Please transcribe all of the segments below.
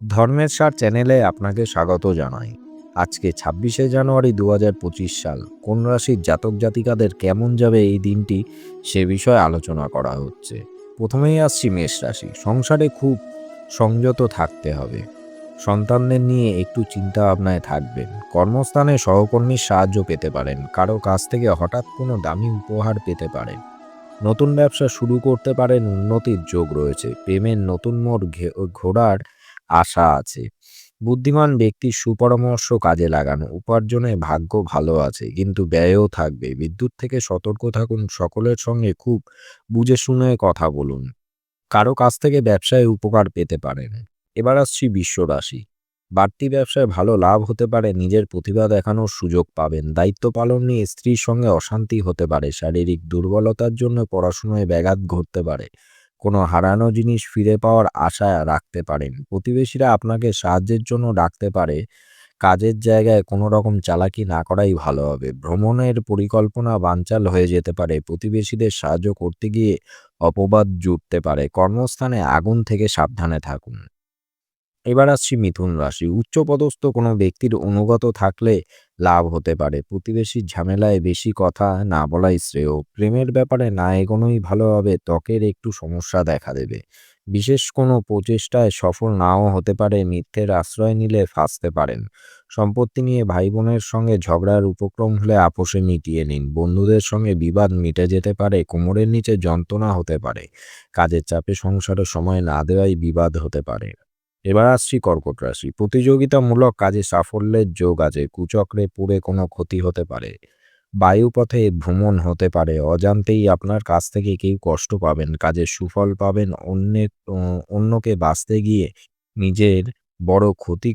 ধর্মের সার চ্যানেলে আপনাকে স্বাগত জানাই। আজকে ছাব্বিশে জানুয়ারি দু হাজার পঁচিশ সাল, কোন রাশির জাতক জাতিকাদের কেমন যাবে এই দিনটি সে বিষয়ে আলোচনা করা হচ্ছে। প্রথমেই আসছি মেষ রাশি, সংসারে খুব সংযত থাকতে হবে। সন্তানদের নিয়ে একটু চিন্তা ভাবনায় থাকবেন। কর্মস্থানে সহকর্মীর সাহায্য পেতে পারেন, কারও কাছ থেকে হঠাৎ কোনো দামি উপহার পেতে পারেন। নতুন ব্যবসা শুরু করতে পারেন, উন্নতির যোগ রয়েছে। প্রেমের নতুন মোড় ঘোরার আশা আছে। বুদ্ধিমান ব্যক্তির সুপরামর্শ কাজে লাগানো উপার্জনে ভাগ্য ভালো আছে, কিন্তু ব্যয়ও থাকবে। বিদ্যুৎ থেকে সতর্ক থাকুন, সকলের সঙ্গে খুব বুঝে শুনে কথা বলুন। কারও কাছ থেকে ব্যবসায় উপকার পেতে পারেন। এবার আসছি বিশ্বরাশি। বাড়তি ব্যবসায় ভালো লাভ হতে পারে, নিজের প্রতিভা দেখানোর সুযোগ পাবেন। দায়িত্ব পালন নিয়ে স্ত্রীর সঙ্গে অশান্তি হতে পারে, শারীরিক দুর্বলতার জন্য পড়াশোনায় ব্যাঘাত ঘটতে পারে। কোনো হারানো জিনিস ফিরে পাওয়ার আশা রাখতে পারেন। প্রতিবেশীরা আপনাকে সাহায্যের জন্য ডাকতে পারে। কাজের জায়গায় কোনো রকম চালাকি না করাই ভালো হবে। ভ্রমণের পরিকল্পনা বানচাল হয়ে যেতে পারে। প্রতিবেশীদের সাহায্য করতে গিয়ে অপবাদ জুটতে পারে। কর্মস্থানে আগুন থেকে সাবধানে থাকুন। এবার আসছি মিথুন রাশি। উচ্চপদস্থ কোনো ব্যক্তির অনুগত থাকলে লাভ হতে পারে। প্রতিবেশীর ঝামেলায় বেশি কথা না বলাই শ্রেয়। প্রেমের ব্যাপারে না এগোনোই ভালো হবে ত্বকের একটু সমস্যা দেখা দেবে। বিশেষ কোনো প্রচেষ্টায় সফল নাও হতে পারে, মিথ্যের আশ্রয় নিলে ফাঁসতে পারেন। সম্পত্তি নিয়ে ভাই বোনের সঙ্গে ঝগড়ার উপক্রম হলে আপোষে মিটিয়ে নিন। বন্ধুদের সঙ্গে বিবাদ মিটে যেতে পারে, কোমরের নিচে যন্ত্রণা হতে পারে। কাজের চাপে সংসারে সময় না দেওয়াই বিবাদ হতে পারে। এবার আসছি কর্কট রাশি। প্রতিযোগিতামূলক কাজে সাফল্যের যোগ আছে। কুচক্রে পুড়ে কোনো ক্ষতি হতে পারে। বায়ুপথে ভ্রমণ হতে পারে। অজান্তেই আপনার কাছ থেকে কেউ কষ্ট পাবেন, কাজের সুফল পাবেন, অন্যের অন্যকে বাঁচতে গিয়ে নিজের বড় ক্ষতি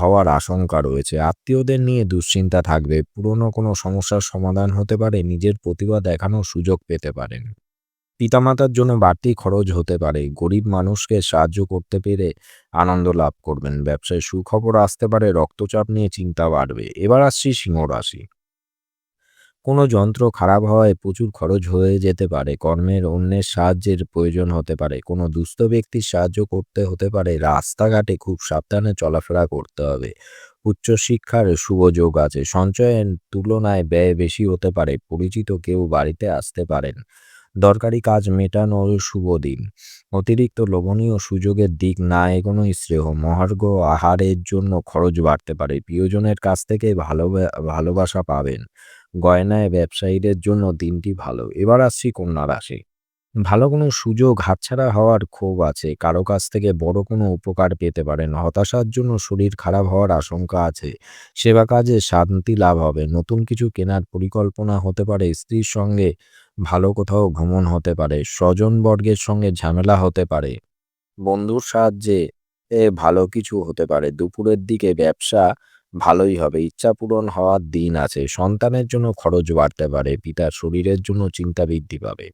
হওয়ার আশঙ্কা রয়েছে। আত্মীয়দের নিয়ে দুশ্চিন্তা থাকবে। পুরনো কোনো সমস্যার সমাধান হতে পারে। নিজের প্রতিভা দেখানোর সুযোগ পেতে পারেন। পিতামাতার জন্য বাড়তি খরচ হতে পারে। গরিব মানুষকে সাহায্য করতে পেরে আনন্দ লাভ করবেন। ব্যবসায় সুখবর আসতে পারে, রক্তচাপ নিয়ে চিন্তা বাড়বে। এবার আসছি সিংহ রাশি। কোনো যন্ত্র খারাপ হওয়ায় প্রচুর খরচ হয়ে যেতে পারে। কর্মের অন্যের সাহায্যের প্রয়োজন হতে পারে। কোনো দুস্থ ব্যক্তির সাহায্য করতে হতে পারে। রাস্তাঘাটে খুব সাবধানে চলাফেরা করতে হবে। উচ্চশিক্ষার যোগ আছে। সঞ্চয়ের তুলনায় ব্যয় বেশি হতে পারে। পরিচিত কেউ বাড়িতে আসতে পারেন। দরকারি কাজ মেটানোর শুভ দিন। অতিরিক্ত লোভনীয় সুযোগের দিক না এগোনো শ্রেয়। মহার্ঘ আহারের জন্য খরচ বাড়তে পারে। প্রিয়জনের কাছ থেকে ভালো ভালোবাসা পাবেন। গয়নায় ব্যবসায়ীদের জন্য দিনটি ভালো। এবার আসছি কন্যা রাশি। ভালো কোনো সুযোগ হাতছাড়া হওয়ার ক্ষোভ আছে। কারও কাছ থেকে বড় কোনো উপকার পেতে পারেন। হতাশার জন্য শরীর খারাপ হওয়ার আশঙ্কা আছে। সেবা কাজে শান্তি লাভ হবে। নতুন কিছু কেনার পরিকল্পনা হতে পারে। স্ত্রীর সঙ্গে ভালো কোথাও ভ্রমণ হতে পারে স্বজনবর্গের সঙ্গে ঝামেলা হতে পারে, বন্ধুর সাহায্যে এ ভালো কিছু হতে পারে, দুপুরের দিকে ব্যবসা ভালোই হবে, ইচ্ছা পূরণ হওয়ার দিন আছে, সন্তানের জন্য খরচ বাড়তে পারে, পিতার শরীরের জন্য চিন্তা বৃদ্ধি পাবে।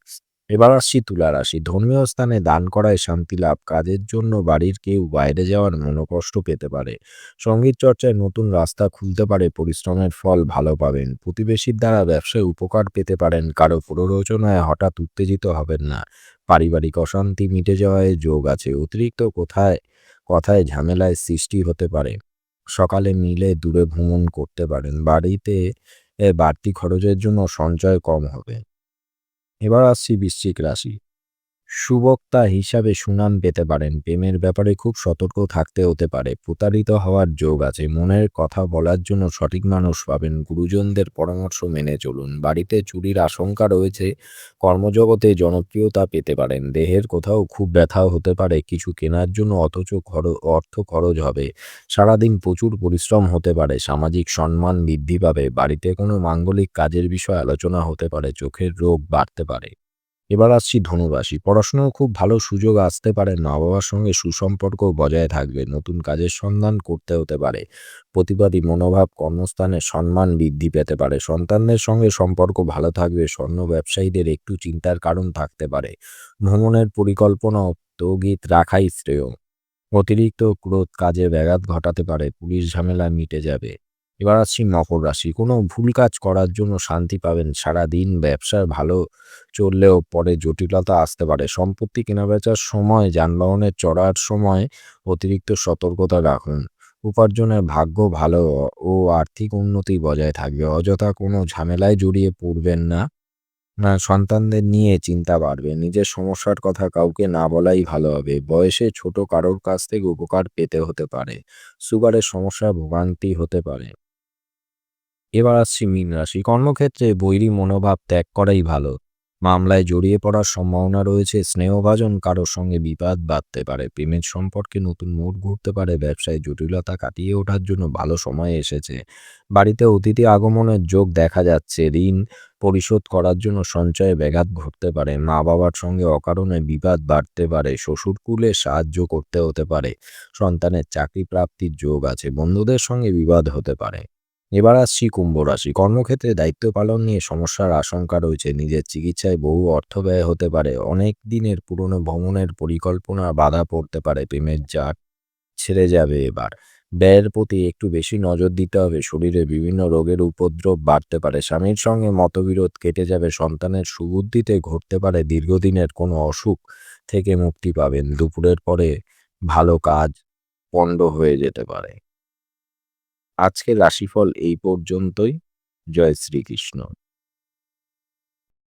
এবার আসছি তুলা রাশি। ধর্মীয় স্থানে দান করায় শান্তি লাভ, কাজের জন্য বাড়ির কেউ বাইরে যাওয়ার মনোকষ্ট পেতে পারে। সংগীত চর্চায় নতুন রাস্তা খুলতে পারে, পরিশ্রমের ফল ভালো পাবেন। প্রতিবেশীর দ্বারা ব্যবসায় উপকার পেতে পারেন, কারও প্ররোচনায় হঠাৎ উত্তেজিত হবেন না। পারিবারিক অশান্তি মিটে যাওয়ায় যোগ আছে, অতিরিক্ত কোথায়, কথায় ঝামেলায় সৃষ্টি হতে পারে। সকালে মিলে দূরে ভ্রমণ করতে পারেন, বাড়িতে বাড়তি খরচের জন্য সঞ্চয় কম হবে। এবার আসছি বৃশ্চিক রাশি। সুবক্তা হিসাবে সুনাম পেতে পারেন। প্রেমের ব্যাপারে খুব সতর্ক থাকতে হতে পারে। প্রতারিত হওয়ার যোগ আছে। মনের কথা বলার জন্য সঠিক মানুষ পাবেন। গুরুজনদের পরামর্শ মেনে চলুন। বাড়িতে চুরির আশঙ্কা রয়েছে। কর্মজগতে জনপ্রিয়তা পেতে পারেন। দেহের কোথাও খুব ব্যথাও হতে পারে। কিছু কেনার জন্য অথচ খরচ অর্থ খরচ হবে। সারাদিন প্রচুর পরিশ্রম হতে পারে। সামাজিক সম্মান বৃদ্ধি পাবে। বাড়িতে কোনো মাঙ্গলিক কাজের বিষয়ে আলোচনা হতে পারে। চোখের রোগ বাড়তে পারে। এবার আসছি ধনুরাশি। পড়াশোনাও খুব ভালো সুযোগ আসতে পারে মা বাবার সঙ্গে সুসম্পর্ক বজায় থাকবে, নতুন কাজের সন্ধান করতে হতে পারে, প্রতিবাদী মনোভাব, কর্মস্থানে সম্মান বৃদ্ধি পেতে পারে, সন্তানদের সঙ্গে সম্পর্ক ভালো থাকবে, স্বর্ণ ব্যবসায়ীদের একটু চিন্তার কারণ থাকতে পারে, ভ্রমণের পরিকল্পনা স্থগিত রাখাই শ্রেয়। অতিরিক্ত ক্রোধ কাজে ব্যাঘাত ঘটাতে পারে, পুলিশ ঝামেলা মিটে যাবে। এবার আসছি মকর রাশি। কোনো ভুল কাজ করার জন্য শান্তি পাবেন। সারাদিন ব্যবসার ভালো চললেও পরে জটিলতা আসতে পারে। সম্পত্তি কেনাবেচার সময়, যানবাহনের চড়ার সময় অতিরিক্ত সতর্কতা রাখুন। উপার্জনের ভাগ্য ভালো ও আর্থিক উন্নতি বজায় থাকবে। অযথা কোনো ঝামেলায় জড়িয়ে পড়বেন না, সন্তানদের নিয়ে চিন্তা বাড়বে। নিজের সমস্যার কথা কাউকে না বলাই ভালো হবে। বয়সে ছোট কারোর কাছ থেকে উপকার পেতে হতে পারে। সুগারের সমস্যা ভোগান্তি হতে পারে। এবার আসছি মীন রাশি। কর্মক্ষেত্রে বৈরী মনোভাব ত্যাগ করাই ভালো। মামলায় জড়িয়ে পড়ার সম্ভাবনা রয়েছে, স্নেহভাজন কারোর সঙ্গে বিবাদ বাঁধতে পারে, প্রেমের সম্পর্কে নতুন মোড় ঘুরতে পারে, ব্যবসায় জটিলতা কাটিয়ে ওঠার জন্য ভালো সময় এসেছে। বাড়িতে অতিথি আগমনের যোগ দেখা যাচ্ছে, ঋণ পরিশোধ করার জন্য সঞ্চয়ে ব্যাঘাত ঘটতে পারে মা বাবার সঙ্গে অকারণে বিবাদ বাড়তে পারে, শ্বশুরকুলে সাহায্য করতে হতে পারে, সন্তানের চাকরি প্রাপ্তির যোগ আছে, বন্ধুদের সঙ্গে বিবাদ হতে পারে। এবার আসছি কুম্ভ রাশি। কর্মক্ষেত্রে দায়িত্ব পালন নিয়ে সমস্যার আশঙ্কা রয়েছে। নিজের চিকিৎসায় বহু অর্থ ব্যয় হতে পারে। অনেক দিনের পুরনো ভ্রমণের পরিকল্পনা বাধা পড়তে পারে। প্রেমের জাট ছেড়ে যাবে এবার। ব্যয়ের প্রতি একটু বেশি নজর দিতে হবে। শরীরে বিভিন্ন রোগের উপদ্রব বাড়তে পারে। স্বামীর সঙ্গে মতবিরোধ কেটে যাবে। সন্তানের সুবুদ্ধিতে ঘটতে পারে। দীর্ঘদিনের কোনো অসুখ থেকে মুক্তি পাবেন। দুপুরের পরে ভালো কাজ পণ্ড হয়ে যেতে পারে। আজকের রাশিফল এই পর্যন্তই। জয় শ্রীকৃষ্ণ।